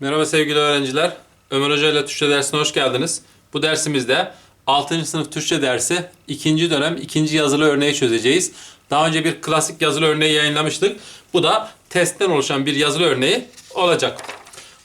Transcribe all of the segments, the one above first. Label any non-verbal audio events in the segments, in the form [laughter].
Merhaba sevgili öğrenciler. Ömer Hoca ile Türkçe dersine hoş geldiniz. Bu dersimizde 6. sınıf Türkçe dersi 2. dönem 2. yazılı örneği çözeceğiz. Daha önce bir klasik yazılı örneği yayınlamıştık. Bu da testten oluşan bir yazılı örneği olacak.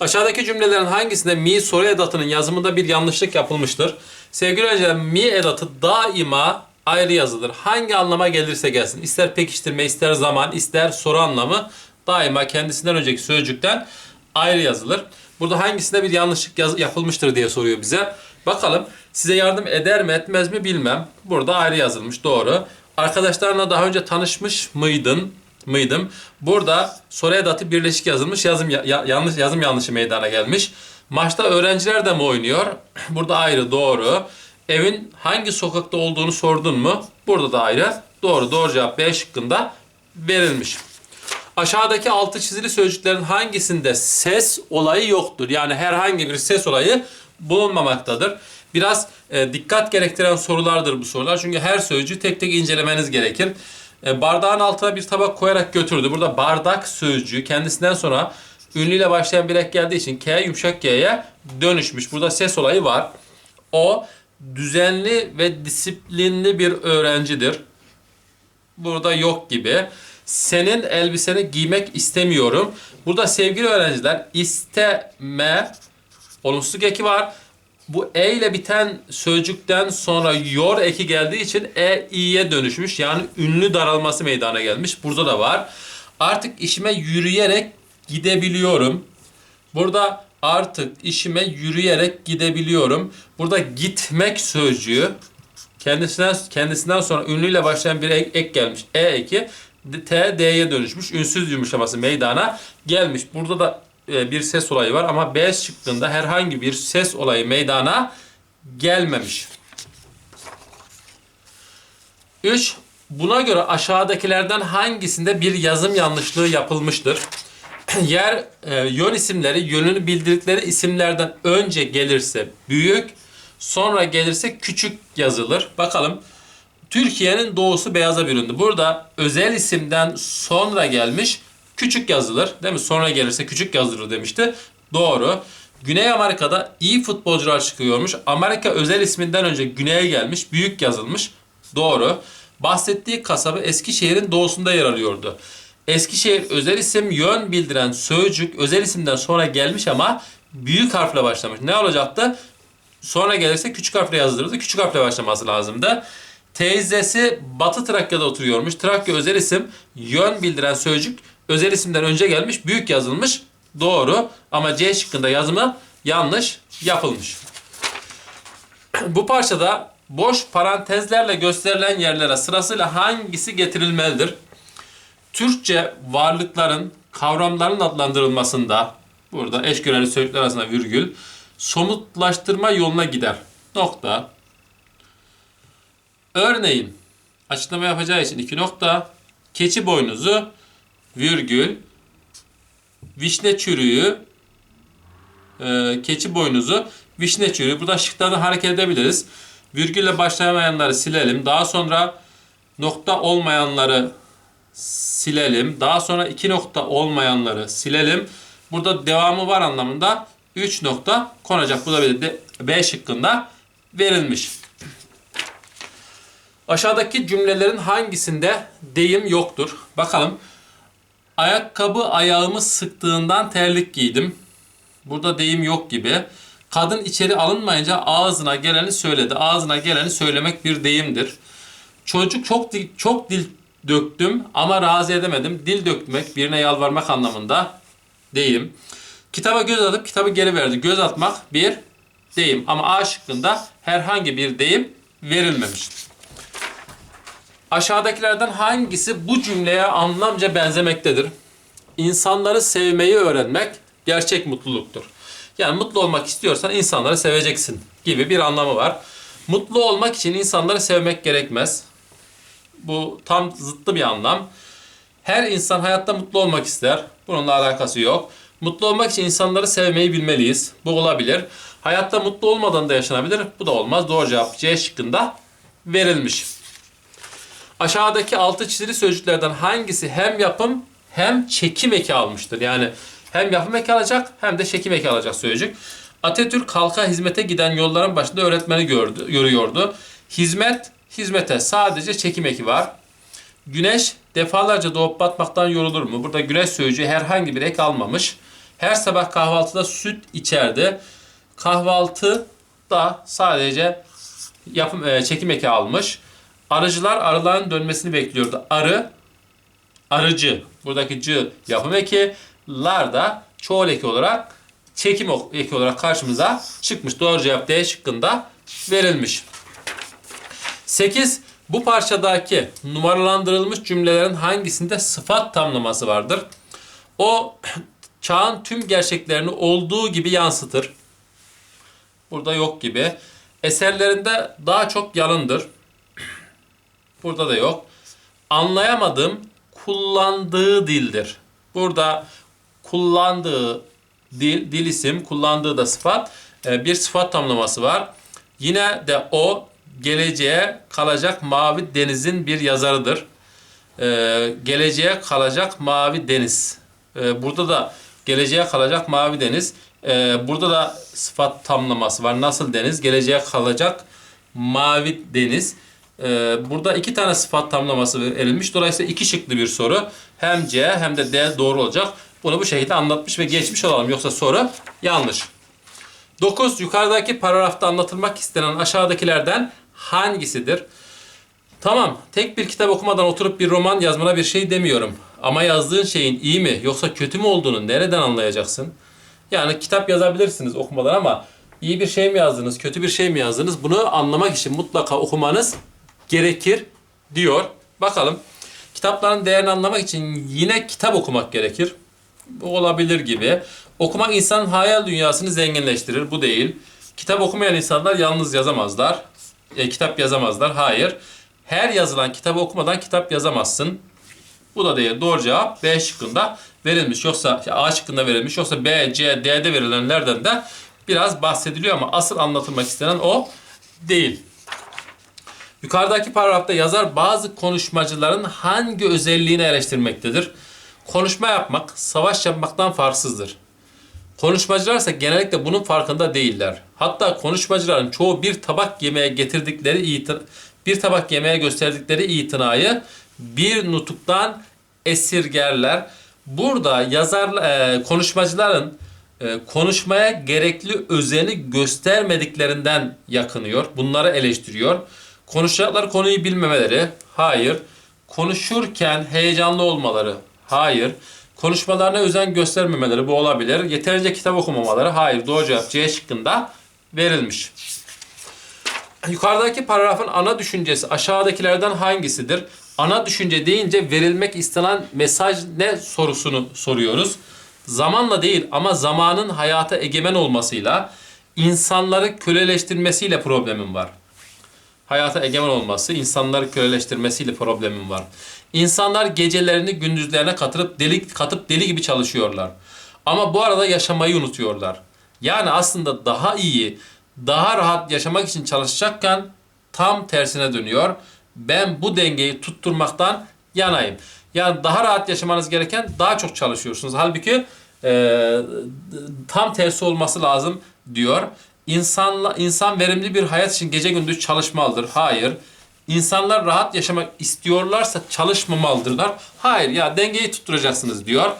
Aşağıdaki cümlelerin hangisinde mi soru edatının yazımında bir yanlışlık yapılmıştır? Sevgili öğrenciler mi edatı daima ayrı yazılır. Hangi anlama gelirse gelsin. İster pekiştirme, ister zaman, ister soru anlamı daima kendisinden önceki sözcükten ayrı yazılır. Burada hangisinde bir yanlışlık yaz- yapılmıştır diye soruyor bize. Bakalım size yardım eder mi etmez mi bilmem. Burada ayrı yazılmış doğru. Arkadaşlarına daha önce tanışmış mıydın? Mıydım? Burada soru edatı birleşik yazılmış. Yazım ya- ya- yanlış yazım yanlışı meydana gelmiş. Maçta öğrenciler de mi oynuyor? [clears throat] Burada ayrı doğru. Evin hangi sokakta olduğunu sordun mu? Burada da ayrı. Doğru. Doğru cevap B şıkkında verilmiş. Aşağıdaki altı çizili sözcüklerin hangisinde ses olayı yoktur? Yani herhangi bir ses olayı bulunmamaktadır. Biraz e, dikkat gerektiren sorulardır bu sorular. Çünkü her sözcüğü tek tek incelemeniz gerekir. E, bardağın altına bir tabak koyarak götürdü. Burada bardak sözcüğü kendisinden sonra ünlüyle başlayan bir ek geldiği için K yumuşak G'ye dönüşmüş. Burada ses olayı var. O düzenli ve disiplinli bir öğrencidir burada yok gibi. Senin elbiseni giymek istemiyorum. Burada sevgili öğrenciler isteme olumsuzluk eki var. Bu e ile biten sözcükten sonra yor eki geldiği için e i'ye dönüşmüş. Yani ünlü daralması meydana gelmiş. Burada da var. Artık işime yürüyerek gidebiliyorum. Burada artık işime yürüyerek gidebiliyorum. Burada gitmek sözcüğü kendisinden kendisinden sonra ünlüyle başlayan bir ek, ek gelmiş. E eki T D'ye dönüşmüş. Ünsüz yumuşaması meydana gelmiş. Burada da e, bir ses olayı var ama B şıkkında herhangi bir ses olayı meydana gelmemiş. 3. Buna göre aşağıdakilerden hangisinde bir yazım yanlışlığı yapılmıştır? [clears throat] Yer e, yön isimleri yönünü bildirdikleri isimlerden önce gelirse büyük, sonra gelirse küçük yazılır. Bakalım. Türkiye'nin doğusu beyaza büründü. Burada özel isimden sonra gelmiş küçük yazılır. Değil mi? Sonra gelirse küçük yazılır demişti. Doğru. Güney Amerika'da iyi futbolcular çıkıyormuş. Amerika özel isminden önce güneye gelmiş. Büyük yazılmış. Doğru. Bahsettiği kasaba Eskişehir'in doğusunda yer alıyordu. Eskişehir özel isim yön bildiren sözcük özel isimden sonra gelmiş ama büyük harfle başlamış. Ne olacaktı? Sonra gelirse küçük harfle yazdırıldı. Küçük harfle başlaması lazımdı. Teyzesi Batı Trakya'da oturuyormuş. Trakya özel isim yön bildiren sözcük özel isimden önce gelmiş. Büyük yazılmış. Doğru. Ama C şıkkında yazımı yanlış yapılmış. Bu parçada boş parantezlerle gösterilen yerlere sırasıyla hangisi getirilmelidir? Türkçe varlıkların, kavramların adlandırılmasında burada eş sözcükler arasında virgül somutlaştırma yoluna gider. Nokta. Örneğin açıklama yapacağı için iki nokta keçi boynuzu virgül vişne çürüğü e, keçi boynuzu vişne çürüğü. Burada şıklardan hareket edebiliriz. Virgülle başlamayanları silelim. Daha sonra nokta olmayanları silelim. Daha sonra iki nokta olmayanları silelim. Burada devamı var anlamında 3 nokta konacak. Bu da bir de B şıkkında verilmiş. Aşağıdaki cümlelerin hangisinde deyim yoktur? Bakalım. Ayakkabı ayağımı sıktığından terlik giydim. Burada deyim yok gibi. Kadın içeri alınmayınca ağzına geleni söyledi. Ağzına geleni söylemek bir deyimdir. Çocuk çok dil, çok dil döktüm ama razı edemedim. Dil dökmek, birine yalvarmak anlamında deyim. Kitaba göz atıp kitabı geri verdi. Göz atmak bir deyim ama A şıkkında herhangi bir deyim verilmemiş. Aşağıdakilerden hangisi bu cümleye anlamca benzemektedir? İnsanları sevmeyi öğrenmek gerçek mutluluktur. Yani mutlu olmak istiyorsan insanları seveceksin gibi bir anlamı var. Mutlu olmak için insanları sevmek gerekmez. Bu tam zıttı bir anlam. Her insan hayatta mutlu olmak ister. Bununla alakası yok. Mutlu olmak için insanları sevmeyi bilmeliyiz. Bu olabilir. Hayatta mutlu olmadan da yaşanabilir. Bu da olmaz. Doğru cevap C şıkkında verilmiş. Aşağıdaki altı çizili sözcüklerden hangisi hem yapım hem çekim eki almıştır? Yani Hem yapım eki alacak hem de çekim eki alacak sözcük. Atatürk halka hizmete giden yolların başında öğretmeni gördü, görüyordu. Hizmet, hizmete sadece çekim eki var. Güneş defalarca doğup batmaktan yorulur mu? Burada güneş sözcüğü herhangi bir ek almamış. Her sabah kahvaltıda süt içerdi. Kahvaltı da sadece yapım e, çekim eki almış. Arıcılar arıların dönmesini bekliyordu. Arı arıcı. Buradaki cı yapım eki. Lar da çoğul eki olarak çekim eki olarak karşımıza çıkmış. Doğru cevap D şıkkında verilmiş. 8. Bu parçadaki numaralandırılmış cümlelerin hangisinde sıfat tamlaması vardır? O [clears throat] çağın tüm gerçeklerini olduğu gibi yansıtır. Burada yok gibi. Eserlerinde daha çok yalındır. Burada da yok. Anlayamadım kullandığı dildir. Burada kullandığı dil, dil isim, kullandığı da sıfat. Ee, Bir sıfat tamlaması var. Yine de o geleceğe kalacak mavi denizin bir yazarıdır. Ee, geleceğe kalacak mavi deniz. Ee, burada da geleceğe kalacak mavi deniz. Ee, burada da sıfat tamlaması var. Nasıl deniz? Geleceğe kalacak mavi deniz. Ee, burada iki tane sıfat tamlaması verilmiş. Dolayısıyla iki şıklı bir soru. Hem C hem de D doğru olacak. Bunu bu şekilde anlatmış ve geçmiş olalım. Yoksa soru yanlış. 9. Yukarıdaki paragrafta anlatılmak istenen aşağıdakilerden hangisidir? Tamam, tek bir kitap okumadan oturup bir roman yazmana bir şey demiyorum. Ama yazdığın şeyin iyi mi yoksa kötü mü olduğunu nereden anlayacaksın? Yani kitap yazabilirsiniz okumadan ama iyi bir şey mi yazdınız, kötü bir şey mi yazdınız? Bunu anlamak için mutlaka okumanız gerekir diyor. Bakalım. Kitapların değerini anlamak için yine kitap okumak gerekir. Bu olabilir gibi. Okumak insanın hayal dünyasını zenginleştirir. Bu değil. Kitap okumayan insanlar yalnız yazamazlar. E, kitap yazamazlar. Hayır. Her yazılan kitabı okumadan kitap yazamazsın. Bu da değil. Doğru cevap B şıkkında verilmiş. Yoksa A şıkkında verilmiş. Yoksa B, C, D'de verilenlerden de biraz bahsediliyor ama asıl anlatılmak istenen o değil. Yukarıdaki paragrafta yazar bazı konuşmacıların hangi özelliğini eleştirmektedir? Konuşma yapmak, savaş yapmaktan farksızdır. Konuşmacılar ise genellikle bunun farkında değiller. Hatta konuşmacıların çoğu bir tabak yemeğe getirdikleri bir tabak yemeğe gösterdikleri itinayı bir nutuktan esirgerler. Burada yazar e, konuşmacıların e, konuşmaya gerekli özeni göstermediklerinden yakınıyor. Bunları eleştiriyor. Konuşacakları konuyu bilmemeleri, hayır. Konuşurken heyecanlı olmaları, hayır. Konuşmalarına özen göstermemeleri bu olabilir. Yeterince kitap okumamaları, hayır. Doğru cevap C şıkkında verilmiş. Yukarıdaki paragrafın ana düşüncesi aşağıdakilerden hangisidir? Ana düşünce deyince verilmek istenen mesaj ne sorusunu soruyoruz. Zamanla değil ama zamanın hayata egemen olmasıyla insanları köleleştirmesiyle problemim var. Hayata egemen olması, insanları köleleştirmesiyle problemim var. İnsanlar gecelerini gündüzlerine katılıp deli, katıp deli gibi çalışıyorlar. Ama bu arada yaşamayı unutuyorlar. Yani aslında daha iyi, daha rahat yaşamak için çalışacakken tam tersine dönüyor. Ben bu dengeyi tutturmaktan yanayım. Yani daha rahat yaşamanız gereken daha çok çalışıyorsunuz. Halbuki e, tam tersi olması lazım diyor. İnsanla, insan verimli bir hayat için gece gündüz çalışmalıdır. Hayır. İnsanlar rahat yaşamak istiyorlarsa çalışmamalıdırlar. Hayır ya dengeyi tutturacaksınız diyor.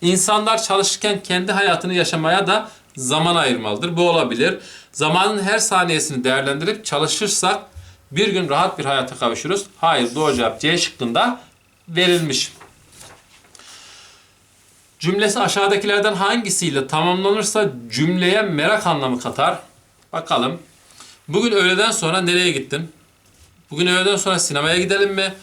İnsanlar çalışırken kendi hayatını yaşamaya da zaman ayırmalıdır. Bu olabilir. Zamanın her saniyesini değerlendirip çalışırsak bir gün rahat bir hayata kavuşuruz. Hayır doğru cevap C şıkkında verilmiş. Cümlesi aşağıdakilerden hangisiyle tamamlanırsa cümleye merak anlamı katar? Bakalım. Bugün öğleden sonra nereye gittin? Bugün öğleden sonra sinemaya gidelim mi?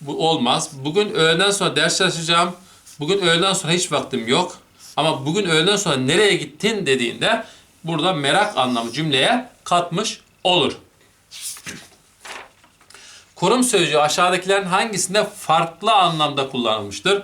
Bu olmaz. Bugün öğleden sonra ders çalışacağım. Bugün öğleden sonra hiç vaktim yok. Ama bugün öğleden sonra nereye gittin dediğinde burada merak anlamı cümleye katmış olur. Kurum sözcüğü aşağıdakilerin hangisinde farklı anlamda kullanılmıştır?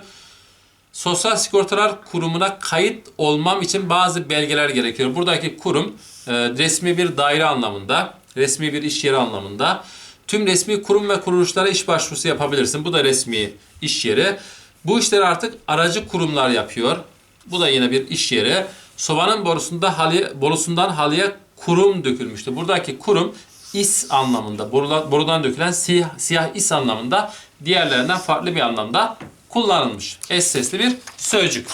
Sosyal Sigortalar Kurumu'na kayıt olmam için bazı belgeler gerekiyor. Buradaki kurum resmi bir daire anlamında, resmi bir iş yeri anlamında. Tüm resmi kurum ve kuruluşlara iş başvurusu yapabilirsin. Bu da resmi iş yeri. Bu işleri artık aracı kurumlar yapıyor. Bu da yine bir iş yeri. Sobanın borusunda halı, borusundan halıya kurum dökülmüştü. Buradaki kurum is anlamında, borudan, borudan dökülen siyah, siyah is anlamında, diğerlerinden farklı bir anlamda kullanılmış. Es sesli bir sözcük.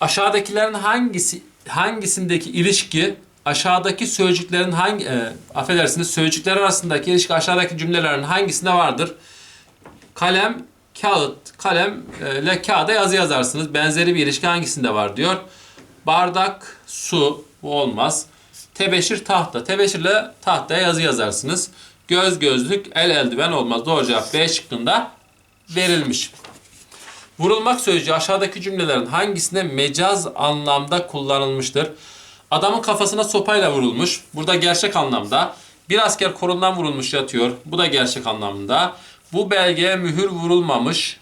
Aşağıdakilerin hangisi hangisindeki ilişki aşağıdaki sözcüklerin hangi e, affedersiniz sözcükler arasındaki ilişki aşağıdaki cümlelerin hangisinde vardır? Kalem, kağıt, kalem e, ile kağıda yazı yazarsınız. Benzeri bir ilişki hangisinde var diyor. Bardak, su, bu olmaz. Tebeşir, tahta. Tebeşirle tahtaya yazı yazarsınız. Göz, gözlük, el, eldiven olmaz. Doğru cevap B şıkkında verilmiş. Vurulmak sözcüğü aşağıdaki cümlelerin hangisinde mecaz anlamda kullanılmıştır? Adamın kafasına sopayla vurulmuş. Burada gerçek anlamda. Bir asker korundan vurulmuş yatıyor. Bu da gerçek anlamında. Bu belgeye mühür vurulmamış.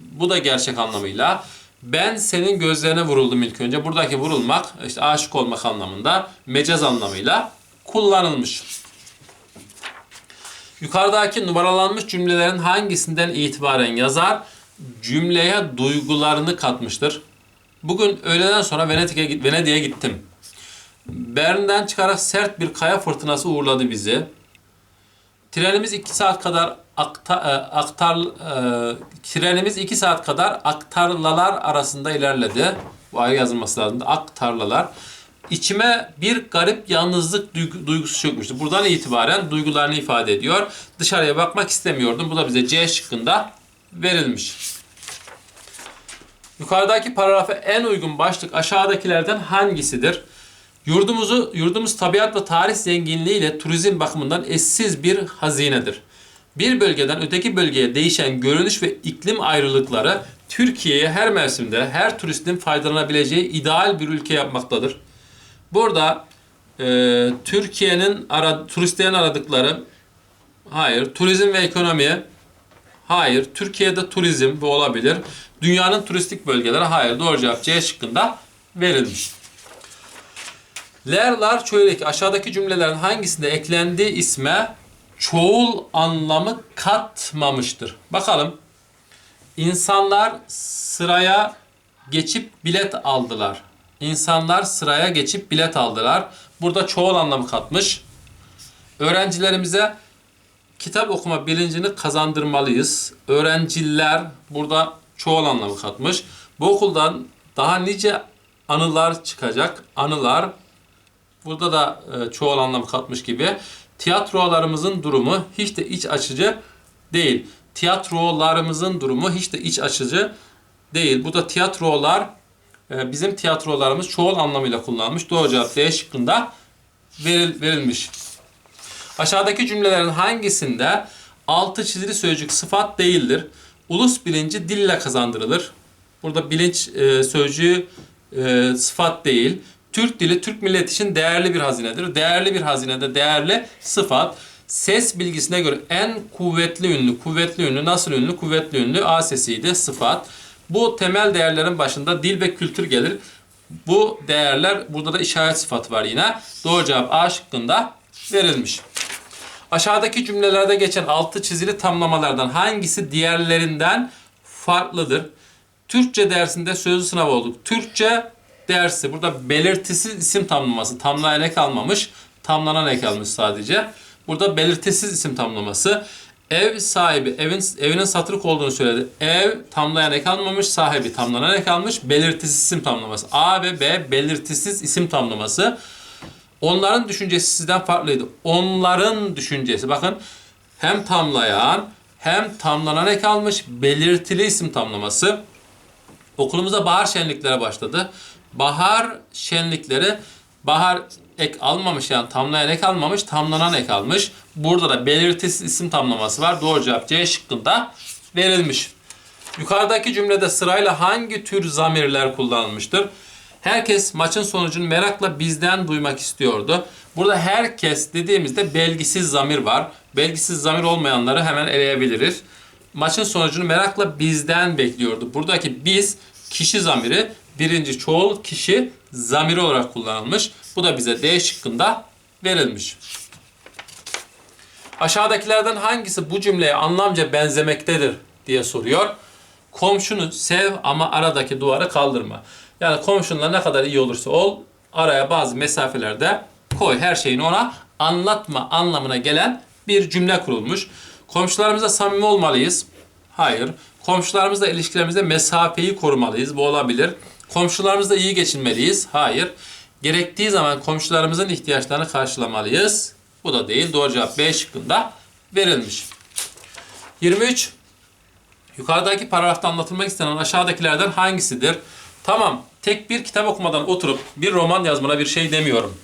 Bu da gerçek anlamıyla. Ben senin gözlerine vuruldum ilk önce. Buradaki vurulmak, işte aşık olmak anlamında, mecaz anlamıyla kullanılmış. Yukarıdaki numaralanmış cümlelerin hangisinden itibaren yazar cümleye duygularını katmıştır? Bugün öğleden sonra Venedik'e Venedik'e gittim. Bern'den çıkarak sert bir kaya fırtınası uğurladı bizi. Trenimiz 2 saat kadar akta, e, aktar e, trenimiz 2 saat kadar aktarlalar arasında ilerledi. Bu ayrı yazılması lazım. Aktarlalar. İçime bir garip yalnızlık duygu- duygusu çökmüştü. Buradan itibaren duygularını ifade ediyor. Dışarıya bakmak istemiyordum. Bu da bize C şıkkında verilmiş. Yukarıdaki paragrafa en uygun başlık aşağıdakilerden hangisidir? Yurdumuzu, yurdumuz tabiat ve tarih zenginliğiyle turizm bakımından eşsiz bir hazinedir. Bir bölgeden öteki bölgeye değişen görünüş ve iklim ayrılıkları Türkiye'ye her mevsimde her turistin faydalanabileceği ideal bir ülke yapmaktadır. Burada e, Türkiye'nin ara, turistlerin aradıkları hayır, turizm ve ekonomi hayır, Türkiye'de turizm bu olabilir. Dünyanın turistik bölgeleri hayır. Doğru cevap C şıkkında verilmiş. Lerlar çöyleki aşağıdaki cümlelerin hangisinde eklendiği isme çoğul anlamı katmamıştır? Bakalım. İnsanlar sıraya geçip bilet aldılar. İnsanlar sıraya geçip bilet aldılar. Burada çoğul anlamı katmış. Öğrencilerimize kitap okuma bilincini kazandırmalıyız. Öğrenciler burada çoğul anlamı katmış. Bu okuldan daha nice anılar çıkacak. Anılar Burada da e, çoğul anlamı katmış gibi. Tiyatrolarımızın durumu hiç de iç açıcı değil. Tiyatrolarımızın durumu hiç de iç açıcı değil. Burada tiyatrolar e, bizim tiyatrolarımız çoğul anlamıyla kullanılmış. Doğru cevap D şıkkında veril, verilmiş. Aşağıdaki cümlelerin hangisinde altı çizili sözcük sıfat değildir? Ulus bilinci dille kazandırılır. Burada bilinç e, sözcüğü e, sıfat değil. Türk dili Türk milleti için değerli bir hazinedir. Değerli bir hazinede değerli sıfat. Ses bilgisine göre en kuvvetli ünlü, kuvvetli ünlü, nasıl ünlü, kuvvetli ünlü A sesiydi sıfat. Bu temel değerlerin başında dil ve kültür gelir. Bu değerler burada da işaret sıfatı var yine. Doğru cevap A şıkkında verilmiş. Aşağıdaki cümlelerde geçen altı çizili tamlamalardan hangisi diğerlerinden farklıdır? Türkçe dersinde sözlü sınav olduk. Türkçe dersi burada belirtisiz isim tamlaması. Tamlayan ek almamış. Tamlanan ek almış sadece. Burada belirtisiz isim tamlaması. Ev sahibi evin evinin satılık olduğunu söyledi. Ev tamlayan ek almamış, sahibi tamlanan ek almış. Belirtisiz isim tamlaması. A ve B belirtisiz isim tamlaması. Onların düşüncesi sizden farklıydı. Onların düşüncesi bakın hem tamlayan hem tamlanan ek almış belirtili isim tamlaması. Okulumuzda bahar şenlikleri başladı. Bahar şenlikleri bahar ek almamış yani tamlayan ek almamış, tamlanan ek almış. Burada da belirtisiz isim tamlaması var. Doğru cevap C şıkkında verilmiş. Yukarıdaki cümlede sırayla hangi tür zamirler kullanılmıştır? Herkes maçın sonucunu merakla bizden duymak istiyordu. Burada herkes dediğimizde belgisiz zamir var. Belgisiz zamir olmayanları hemen eleyebiliriz. Maçın sonucunu merakla bizden bekliyordu. Buradaki biz kişi zamiri birinci çoğul kişi zamiri olarak kullanılmış. Bu da bize D şıkkında verilmiş. Aşağıdakilerden hangisi bu cümleye anlamca benzemektedir diye soruyor. Komşunu sev ama aradaki duvarı kaldırma. Yani komşunla ne kadar iyi olursa ol, araya bazı mesafelerde koy. Her şeyini ona anlatma anlamına gelen bir cümle kurulmuş. Komşularımıza samimi olmalıyız. Hayır. Komşularımızla ilişkilerimizde mesafeyi korumalıyız. Bu olabilir. Komşularımızla iyi geçinmeliyiz. Hayır. Gerektiği zaman komşularımızın ihtiyaçlarını karşılamalıyız. Bu da değil. Doğru cevap B şıkkında verilmiş. 23. Yukarıdaki paragrafta anlatılmak istenen aşağıdakilerden hangisidir? Tamam, tek bir kitap okumadan oturup bir roman yazmana bir şey demiyorum.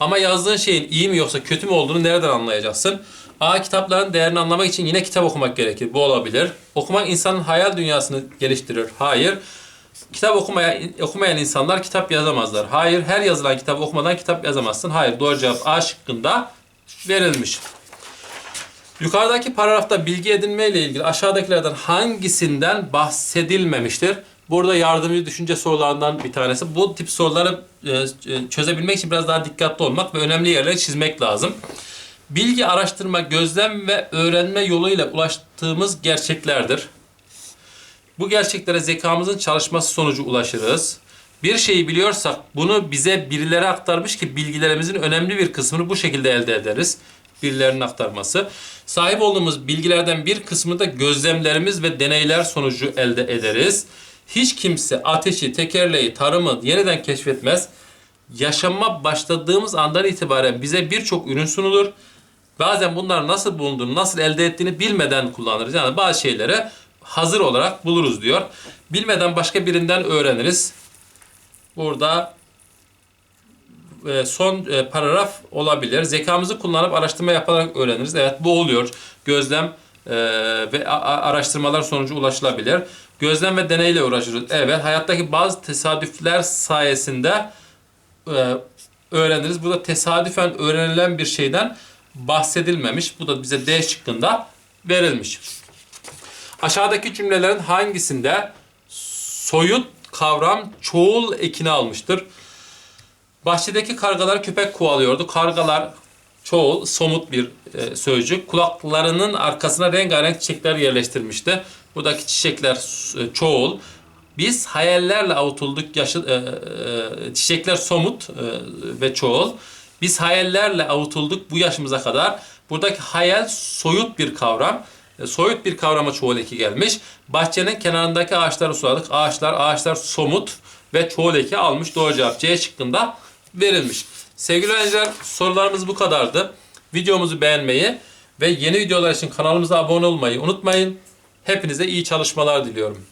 Ama yazdığın şeyin iyi mi yoksa kötü mü olduğunu nereden anlayacaksın? A. Kitapların değerini anlamak için yine kitap okumak gerekir. Bu olabilir. Okumak insanın hayal dünyasını geliştirir. Hayır. Kitap okumaya, okumayan insanlar kitap yazamazlar. Hayır. Her yazılan kitabı okumadan kitap yazamazsın. Hayır. Doğru cevap A şıkkında verilmiş. Yukarıdaki paragrafta bilgi edinme ile ilgili aşağıdakilerden hangisinden bahsedilmemiştir? Burada yardımcı düşünce sorularından bir tanesi. Bu tip soruları e, e, çözebilmek için biraz daha dikkatli olmak ve önemli yerleri çizmek lazım. Bilgi araştırma, gözlem ve öğrenme yoluyla ulaştığımız gerçeklerdir. Bu gerçeklere zekamızın çalışması sonucu ulaşırız. Bir şeyi biliyorsak bunu bize birileri aktarmış ki bilgilerimizin önemli bir kısmını bu şekilde elde ederiz. Birilerinin aktarması. Sahip olduğumuz bilgilerden bir kısmını da gözlemlerimiz ve deneyler sonucu elde ederiz. Hiç kimse ateşi, tekerleği, tarımı yeniden keşfetmez. Yaşama başladığımız andan itibaren bize birçok ürün sunulur. Bazen bunlar nasıl bulunduğunu, nasıl elde ettiğini bilmeden kullanırız. Yani bazı şeyleri hazır olarak buluruz diyor. Bilmeden başka birinden öğreniriz. Burada e, son e, paragraf olabilir. Zekamızı kullanıp araştırma yaparak öğreniriz. Evet bu oluyor. Gözlem e, ve araştırmalar sonucu ulaşılabilir. Gözlem ve deneyle uğraşırız. Evet hayattaki bazı tesadüfler sayesinde e, öğreniriz. Bu da tesadüfen öğrenilen bir şeyden bahsedilmemiş. Bu da bize D şıkkında verilmiş. Aşağıdaki cümlelerin hangisinde soyut kavram çoğul ekini almıştır? Bahçedeki kargalar köpek kovalıyordu. Kargalar çoğul, somut bir e, sözcük. Kulaklarının arkasına rengarenk çiçekler yerleştirmişti. Buradaki çiçekler e, çoğul. Biz hayallerle avutulduk. Yaşı, e, e, çiçekler somut e, ve çoğul. Biz hayallerle avutulduk bu yaşımıza kadar. Buradaki hayal soyut bir kavram. E, soyut bir kavrama çoğul eki gelmiş. Bahçenin kenarındaki ağaçları suladık. Ağaçlar, ağaçlar somut ve çoğul eki almış. Doğru cevap C şıkkında verilmiş. Sevgili öğrenciler sorularımız bu kadardı. Videomuzu beğenmeyi ve yeni videolar için kanalımıza abone olmayı unutmayın. Hepinize iyi çalışmalar diliyorum.